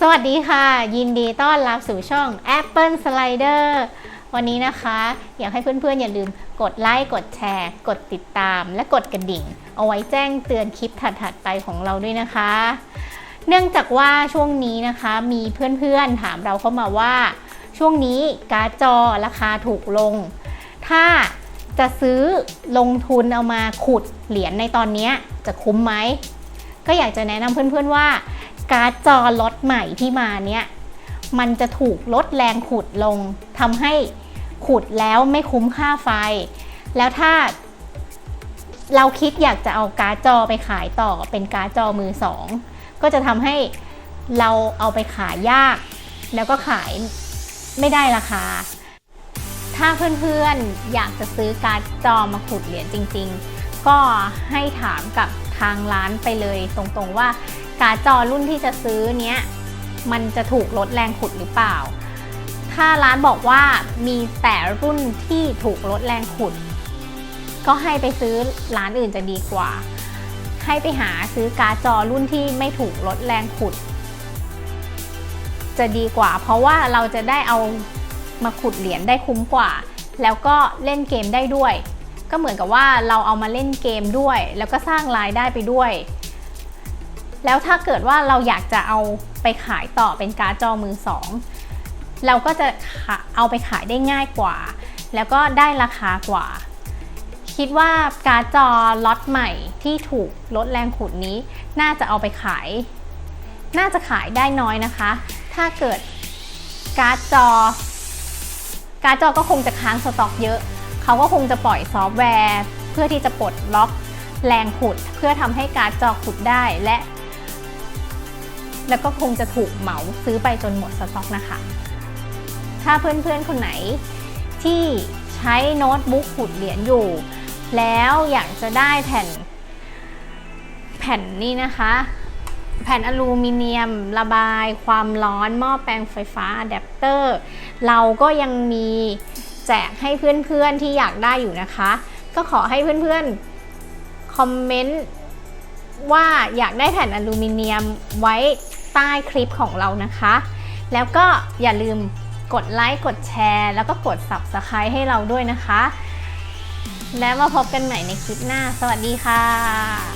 สวัสดีค่ะ ยินดีต้อนรับสู่ช่อง Apple Slider วันนี้นะคะ อยากให้เพื่อนๆ อย่าลืมกดไลค์กดแชร์ กดติดตาม และกดกระดิ่ง เอาไว้แจ้งเตือนคลิปถัดๆไปของเราด้วยนะคะ เนื่องจากว่าช่วงนี้นะคะมีเพื่อนๆถามเราเข้ามาว่า ช่วงนี้การ์ดจอราคาถูกลง ถ้าจะซื้อลงทุนเอามาขุดเหรียญในตอนนี้จะคุ้มไหมก็อยากจะแนะนำเพื่อนๆว่า การ์ดจอล็อตใหม่ที่มาเนี่ยมันจะถูกลดแรงขุดลงทำให้ขุดแล้วไม่คุ้มค่าไฟ แล้วถ้าเราคิดอยากจะเอาการ์ดจอไปขายต่อเป็นการ์ดจอมือสองก็จะทำให้เราเอาไปขายยาก แล้วก็ขายไม่ได้ราคา ถ้าเพื่อนๆอยากจะซื้อการ์ดจอมาขุดเหรียญจริง ๆ ก็ให้ถามกับทางร้านไปเลยตรงๆว่า การ์ดจอรุ่นที่จะซื้อเนี้ยมันจะถูกลดแรงขุดหรือเปล่า ถ้าร้านบอกว่ามีแต่รุ่นที่ถูกลดแรงขุด ก็ให้ไปซื้อร้านอื่นจะดีกว่า ให้ไปหาซื้อการ์ดจอรุ่นที่ไม่ถูกลดแรงขุด จะดีกว่า เพราะว่าเราจะได้เอามาขุดเหรียญได้คุ้มกว่า แล้วก็เล่นเกมได้ด้วย ก็เหมือนกับว่าเราเอามาเล่นเกมด้วย แล้วก็สร้างรายได้ไปด้วย แล้วถ้าเกิดว่าเราอยากจะเอาไปขายต่อเป็นการ์ดจอมือสองเราก็จะเอาไปขายได้ง่ายกว่า แล้วก็ได้ราคากว่า คิดว่าการ์ดจอล็อตใหม่ที่ถูกลดแรงขุดนี้ น่าจะเอาไปขาย น่าจะขายได้น้อยนะคะ ถ้าเกิดการ์ดจอ การ์ดจอก็คงจะค้างสต็อกเยอะ เขาก็คงจะปล่อยซอฟต์แวร์ เพื่อที่จะปลดล็อกแรงขุด เพื่อทำให้การ์ดจอขุดได้และ แล้วก็คงจะถูกเหมาซื้อไปจนหมดสต็อกนะคะ ถ้าเพื่อนๆคนไหนที่ใช้โน้ตบุ๊กขุดเหรียญอยู่ แล้วอยากจะได้แผ่น แผ่นนี้นะคะ แผ่นอลูมิเนียมระบายความร้อนหม้อแปลงไฟฟ้าอะแดปเตอร์ เราก็ยังมีแจกให้เพื่อนๆที่อยากได้อยู่นะคะ ก็ขอให้เพื่อนๆคอมเมนต์ว่าอยากได้แผ่นอลูมิเนียมไว้ ใต้คลิปของเรานะคะ แล้วก็อย่าลืมกดไลค์กดแชร์ แล้วก็กด Subscribe ให้เราด้วยนะคะ แล้วมาพบกันใหม่ในคลิปหน้า สวัสดีค่ะ